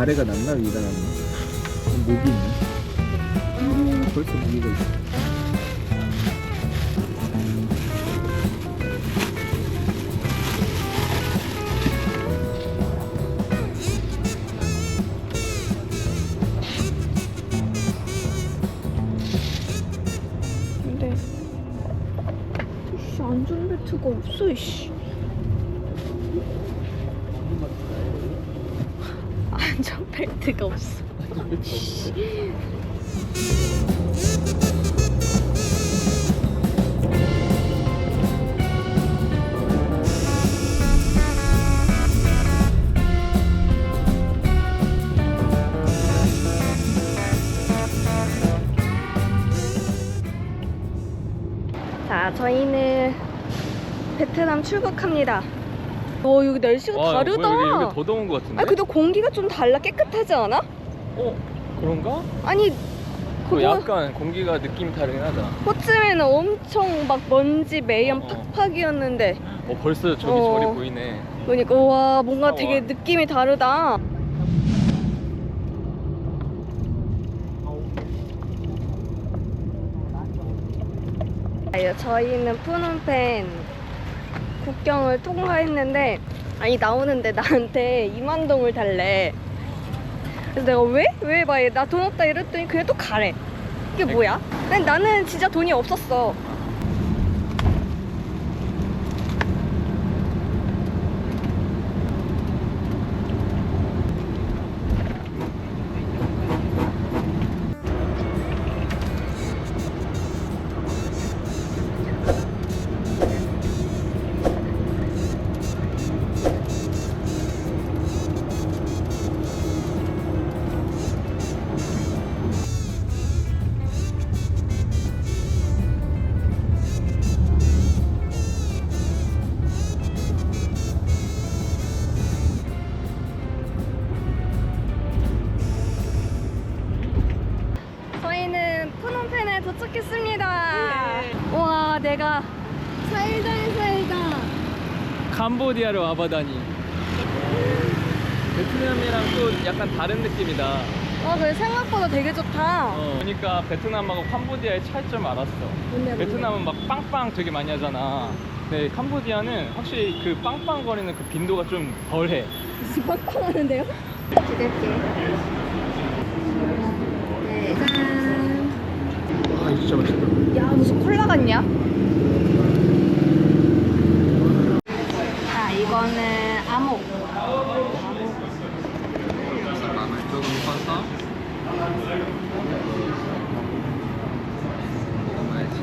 아래가 낫나 위가 낫나? 목이 있네. 벌써 모기가 있어. 근데 씨 안전벨트가 없어 씨. 안전 벨트가 없어. 자, 저희는 베트남 출국합니다. 어, 여기 날씨가 다르다. 뭐야, 여기 더 더운 것 같은데? 아니, 근데 공기가 좀 달라 깨끗하지 않아? 어 그런가? 아니, 그 그거 약간 공기가 느낌이 다르긴 하다. 호치민은 엄청 막 먼지 매연 어. 팍팍이었는데 어 벌써 저기 어. 절이 보이네. 그러니까 와 뭔가 어, 되게 와. 느낌이 다르다. 저희는 푸놈펜 국경을 통과했는데 아니 나오는데 나한테 이만동을 달래. 그래서 내가 왜? 왜 막나 돈 없다 이랬더니 그냥 또 가래. 이게 뭐야? 나는 진짜 돈이 없었어. 도착했습니다. 와, 내가 살다 살다. 캄보디아로 와봐다니. 베트남이랑 또 약간 다른 느낌이다. 와, 근데 생각보다 되게 좋다. 어, 그러니까 베트남하고 캄보디아의 차이점 알았어. 뭔데, 뭔데? 베트남은 막 빵빵 되게 많이 하잖아. 근데 캄보디아는 확실히 그 빵빵 거리는 그 빈도가 좀 덜해. 빡빡하는데요? 기대할게. 네, 짠. 아 진짜 맛있다. 야, 무슨 콜라 같냐? 자, 이거는 아목. 마늘 조금 써서 먹어봐야지.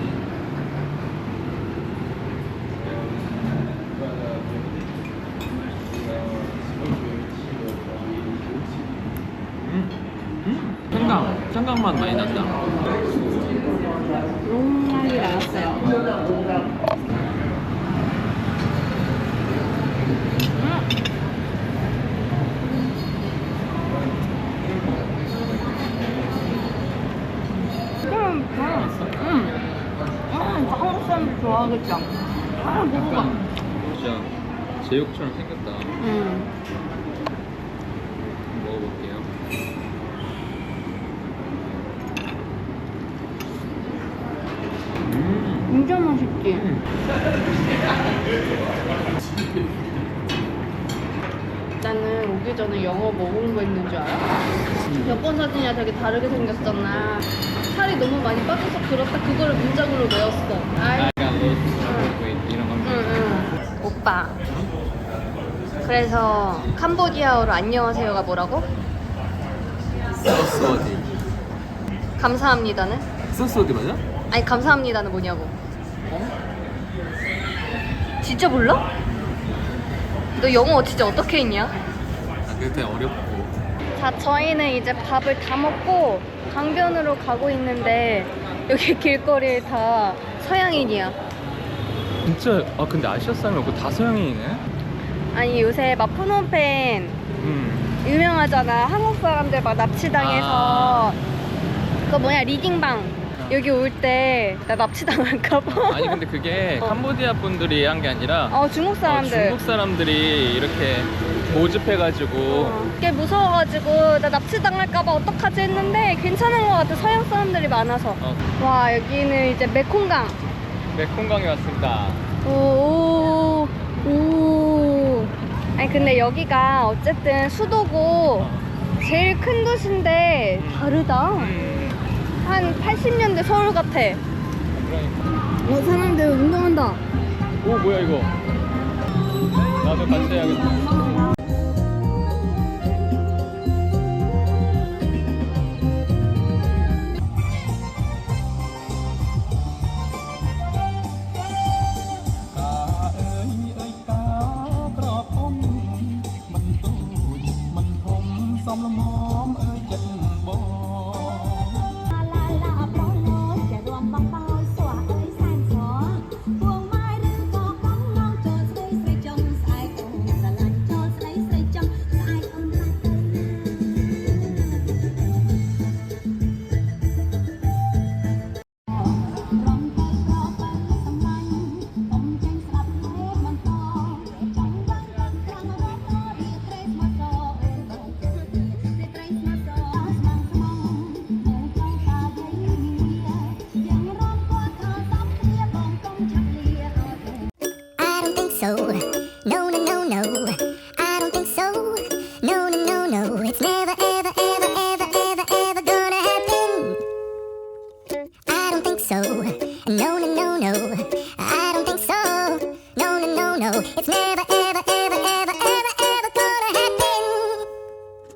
음, 음, 생강, 생강 맛 많이 난다. 롱랑이 나왔어요. 음, 음, 음, 한국 사람들 좋아하겠죠. 아, 먹어봐. 진짜 제육처럼 생겼다. 음. 먹어볼게요. 음. 맛있지? 나는 오기 전에 영어 뭐 공부했는 줄 알아? 몇 번 사진이랑 되게 다르게 생겼잖아. 살이 너무 많이 빠져서 그렇다. 그거를 문장으로 외웠어. 아이, I got lost weight 이런 겁니다. 응, 응. 오빠. 그래서 캄보디아어로 안녕하세요가 뭐라고? 소스 어디? 감사합니다는? 소스 어디 맞아? 아니 감사합니다는 뭐냐고. 진짜 몰라? 너 영어 진짜 어떻게 했냐? 아 그때 어렵고. 자, 저희는 이제 밥을 다 먹고 강변으로 가고 있는데 여기 길거리 다 서양인이야. 진짜 아 근데 아시아 사람이 없고 다 서양인이네. 아니 요새 막 푸놈펜 음. 유명하잖아. 한국 사람들 막 납치당해서 그거 뭐냐 리딩방 여기 올 때 나 납치당할까 봐. 아니 근데 그게 어. 캄보디아 분들이 한 게 아니라 어 중국 어, 사람들. 중국 사람들이 이렇게 모집해가지고 어, 이게 무서워가지고 나 납치당할까봐 어떡하지 했는데 괜찮은 것 같아 서양 사람들이 많아서 어, 와 여기는 이제 메콩강 메콩강에 왔습니다. 오, 오. 아니 근데 여기가 어쨌든 수도고 어. 제일 큰 도시인데 다르다. 음, 한 80년대 서울 같아. 어, 사람들 운동한다. 오 뭐야 이거? 나도 같이 해야겠다. some.